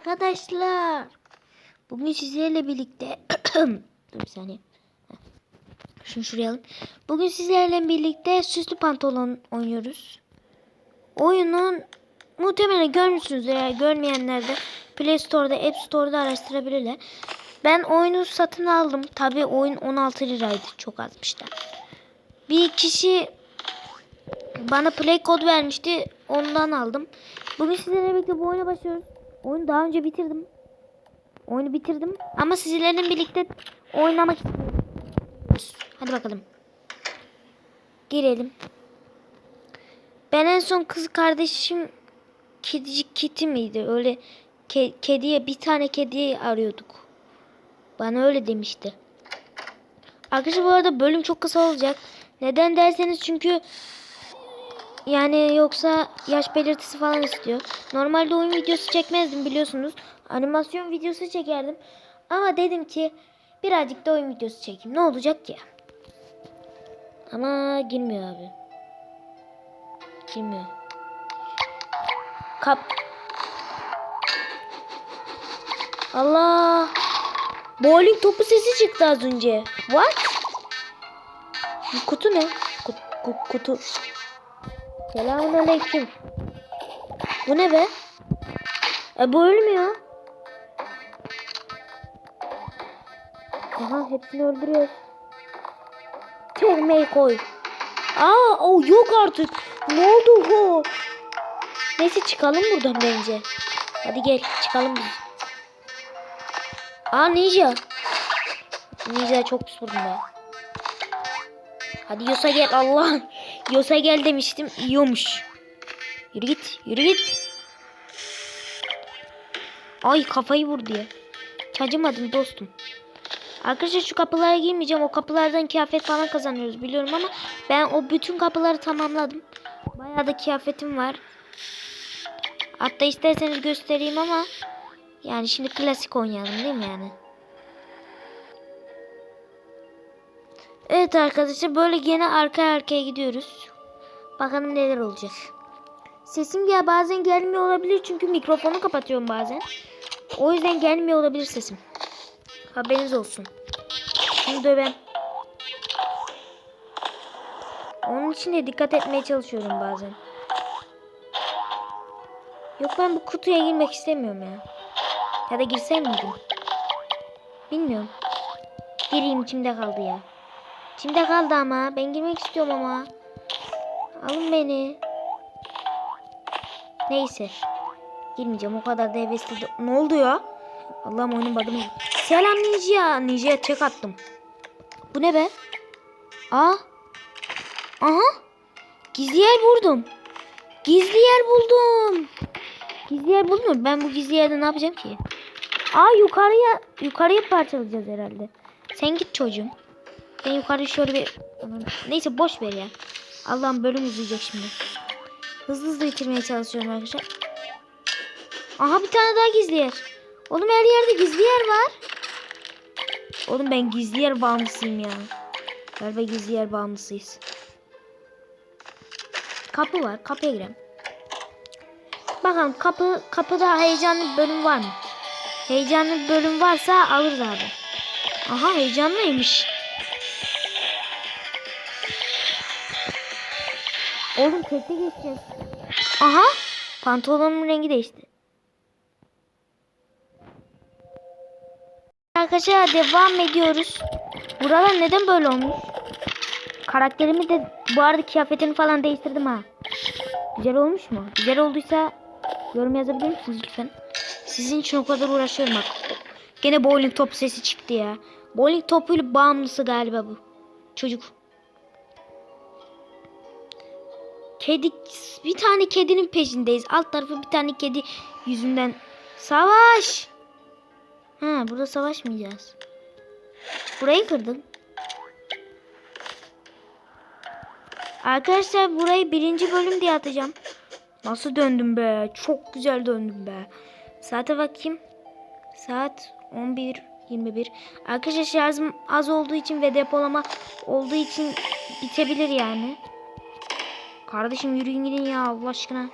Arkadaşlar bugün sizlerle birlikte dur bir saniye. Şunu şuraya alayım. Bugün sizlerle birlikte süslü pantolon oynuyoruz. Oyunun muhtemelen görmüşsünüz eğer görmeyenler de Play Store'da App Store'da araştırabilirler. Ben oyunu satın aldım. Tabi oyun 16 liraydı. Çok azmışlar. Bir kişi bana play kod vermişti. Ondan aldım. Bugün sizlerle birlikte bu oyuna başlıyoruz. Oyunu daha önce bitirdim. Oyunu bitirdim. Ama sizlerle birlikte oynamak. Hadi bakalım. Girelim. Ben en son kız kardeşim kedicik kiti miydi? Öyle ke- kediye bir tane kediyi arıyorduk. Bana öyle demişti. Arkadaşlar bu arada bölüm çok kısa olacak. Neden derseniz çünkü yani yoksa yaş belirtisi falan istiyor. Normalde oyun videosu çekmezdim biliyorsunuz. Animasyon videosu çekerdim. Ama dedim ki birazcık da oyun videosu çekeyim. Ne olacak ki? Ama girmiyor abi. Girmiyor. Kap. Allah. Bowling topu sesi çıktı az önce. What? Kutu ne? Kutu. kutu. Selamun aleyküm. Bu ne be? E bu ölmüyor. Aha hepsini öldürüyor. Tekmeyi koy. Aa o yok artık. Ne oldu o? Neyse çıkalım buradan bence. Hadi gel çıkalım biz. Aa ninja. Ninja çok pis vurdum be. Hadi Yosa gel Allah. Yosa gel demiştim. Yiyormuş. Yürü git. Yürü git. Ay kafayı vurdu ya. Çacımadım dostum. Arkadaşlar şu kapılara girmeyeceğim. O kapılardan kıyafet falan kazanıyoruz biliyorum ama ben o bütün kapıları tamamladım. Bayağı da kıyafetim var. Hatta isterseniz göstereyim ama yani şimdi klasik oynayalım değil mi yani? Evet arkadaşlar böyle gene arka arkaya gidiyoruz. Bakalım neler olacak. Sesim ya bazen gelmiyor olabilir çünkü mikrofonu kapatıyorum bazen. O yüzden gelmiyor olabilir sesim. Haberiniz olsun. Şunu dövem. Onun için de dikkat etmeye çalışıyorum bazen. Yok ben bu kutuya girmek istemiyorum ya. Ya da girsem miydim? Bilmiyorum. Gireyim içimde kaldı ya. İçimde kaldı ama. Ben girmek istiyorum ama. Alın beni. Neyse. Girmeyeceğim. O kadar da hevesli. Ne oldu ya? Allah'ım oyunun bug'ını. Selam Ninja. Ninja'ya tek attım. Bu ne be? Aa. Aha. Gizli yer buldum. Gizli yer buldum. Gizli yer buldum? Ben bu gizli yerde ne yapacağım ki? Aa yukarıya yukarıya parçalayacağız herhalde. Sen git çocuğum. Ben yukarı şöyle bir... Neyse boş ver ya. Allah'ım bölüm izleyecek şimdi. Hızlı hızlı bitirmeye çalışıyorum arkadaşlar. Aha bir tane daha gizli yer. Oğlum her yerde gizli yer var. Oğlum ben gizli yer bağımlısıyım ya. Galiba gizli yer bağımlısıyız. Kapı var. Kapıya girelim. Bakalım kapı kapıda heyecanlı bir bölüm var mı? Heyecanlı bir bölüm varsa alırız abi. Aha heyecanlıymış. Oğlum tekte geçeceğiz. Aha pantolonumun rengi değişti. Arkadaşlar devam ediyoruz. Buralar neden böyle olmuş? Karakterimi de bu arada kıyafetini falan değiştirdim ha. Güzel olmuş mu? Güzel olduysa yorum yazabilir misiniz lütfen? Sizin için o kadar uğraşıyorum bak. Gene bowling topu sesi çıktı ya. Bowling topuyla bağımlısı galiba bu. Çocuk. Kedi bir tane kedinin peşindeyiz. Alt tarafı bir tane kedi yüzünden. Savaş. Ha burada savaşmayacağız. Burayı kırdım. Arkadaşlar burayı birinci bölüm diye atacağım. Nasıl döndüm be? Çok güzel döndüm be. Saate bakayım. Saat 11.21. Arkadaşlar şarjım az olduğu için ve depolama olduğu için bitebilir yani. Kardeşim yürüyün gidin ya Allah aşkına.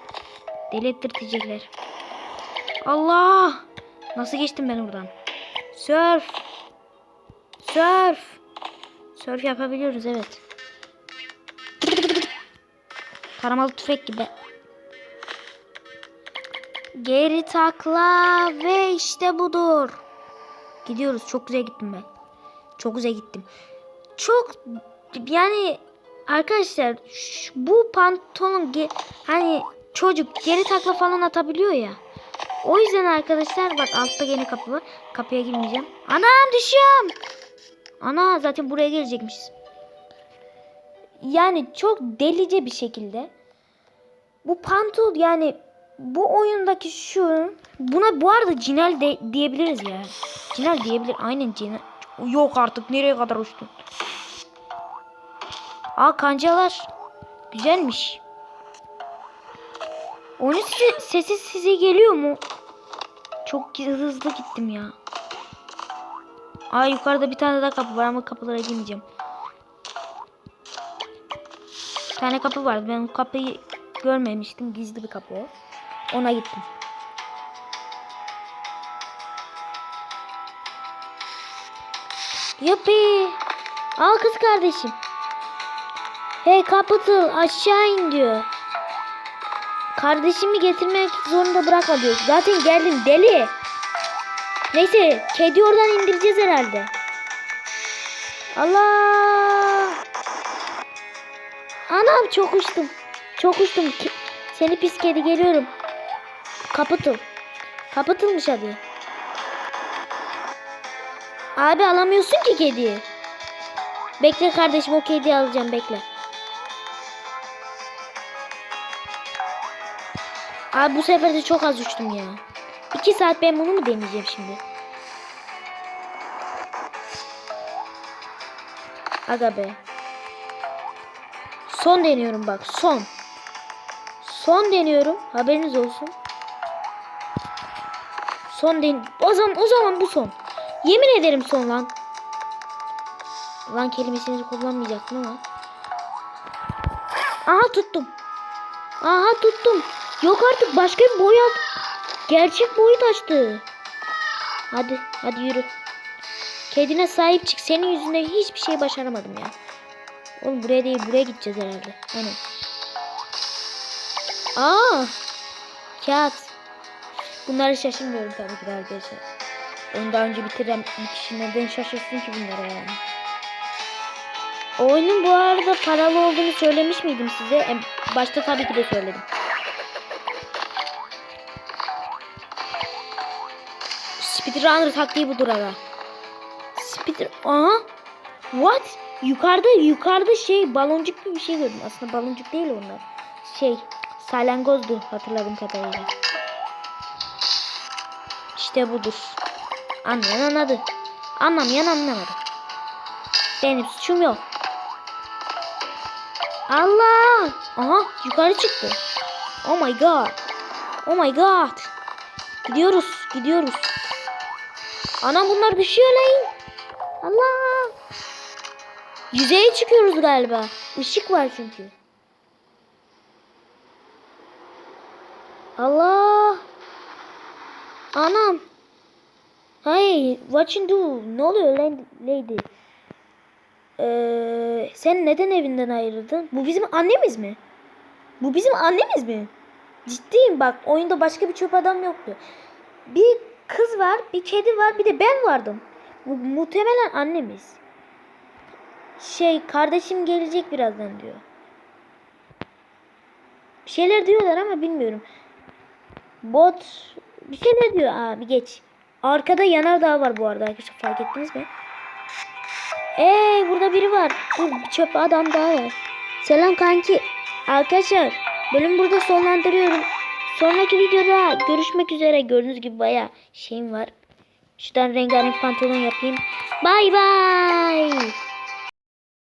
Deli ettirtecekler. Allah! Nasıl geçtim ben oradan? Surf. Surf. Surf yapabiliyoruz evet. Taramalı tüfek gibi. Geri takla ve işte budur. Gidiyoruz. Çok güzel gittim ben. Çok güzel gittim. Çok yani arkadaşlar şu- bu pantolon hani çocuk geri takla falan atabiliyor ya. O yüzden arkadaşlar bak altta yeni kapı var. Kapıya girmeyeceğim. Anam düşüyorum. Ana zaten buraya gelecekmişiz. Yani çok delice bir şekilde bu pantol yani bu oyundaki şu buna bu arada cinel de, diyebiliriz ya. Cinel diyebilir. Aynen cinel. Yok artık nereye kadar uçtun? Aa kancalar. Güzelmiş. Onun sesi, sesi size geliyor mu? Çok hızlı gittim ya. Aa yukarıda bir tane daha kapı var ama kapılara girmeyeceğim. Bir tane kapı vardı. Ben o kapıyı görmemiştim. Gizli bir kapı o. Ona gittim. Yuppi. Al kız kardeşim. Hey Capital aşağı in diyor. Kardeşimi getirmek zorunda bırakma diyor. Zaten geldim deli. Neyse kedi oradan indireceğiz herhalde. Allah. Anam çok uçtum. Çok uçtum. Seni pis kedi geliyorum. Kapatıl. Kapatılmış adı. Abi alamıyorsun ki kediyi. Bekle kardeşim o kediyi alacağım bekle. Abi bu sefer de çok az uçtum ya. İki saat ben bunu mu deneyeceğim şimdi? Aga be. Son deniyorum bak son. Son deniyorum. Haberiniz olsun. Son den o zaman o zaman bu son. Yemin ederim son lan. Lan kelimesini kullanmayacaktım ama. Aha tuttum. Aha tuttum. Yok artık başka bir boyut. Gerçek boyut açtı. Hadi hadi yürü. Kedine sahip çık. Senin yüzünden hiçbir şey başaramadım ya. Oğlum buraya değil buraya gideceğiz herhalde. Hani. Aa! Kağıt. Bunları şaşırmıyorum tabii ki arkadaşlar. Onu önce bitiren bir kişi neden şaşırsın ki bunlara yani. Oyunun bu arada paralı olduğunu söylemiş miydim size? En başta tabii ki de söyledim. Speedrunner taktiği budur aga. Speed... Aha. What? Yukarıda yukarıda şey baloncuk gibi bir şey gördüm. Aslında baloncuk değil onlar. Şey salyangozdu hatırladığım kadarıyla. İşte budur. Anlayan anladı. Anlamayan anlamadı. Benim suçum yok. Allah! Aha yukarı çıktı. Oh my god. Oh my god. Gidiyoruz, gidiyoruz. Ana bunlar düşüyor lan. Allah! Yüzeye çıkıyoruz galiba. Işık var çünkü. Allah! Anam. Hey, you do? Ne oluyor lan lady? Ee, sen neden evinden ayrıldın? Bu bizim annemiz mi? Bu bizim annemiz mi? Ciddiyim bak oyunda başka bir çöp adam yoktu. Bir kız var, bir kedi var, bir de ben vardım. Bu muhtemelen annemiz. Şey kardeşim gelecek birazdan diyor. Bir şeyler diyorlar ama bilmiyorum. Bot bir şeyler diyor. Aa bir geç. Arkada yanardağ var bu arada arkadaşlar fark ettiniz mi? Ey burada biri var. Dur çöp adam daha var. Selam kanki. Arkadaşlar bölüm burada sonlandırıyorum. Sonraki videoda görüşmek üzere. Gördüğünüz gibi baya şeyim var. Şuradan rengarenk pantolon yapayım. Bay bay.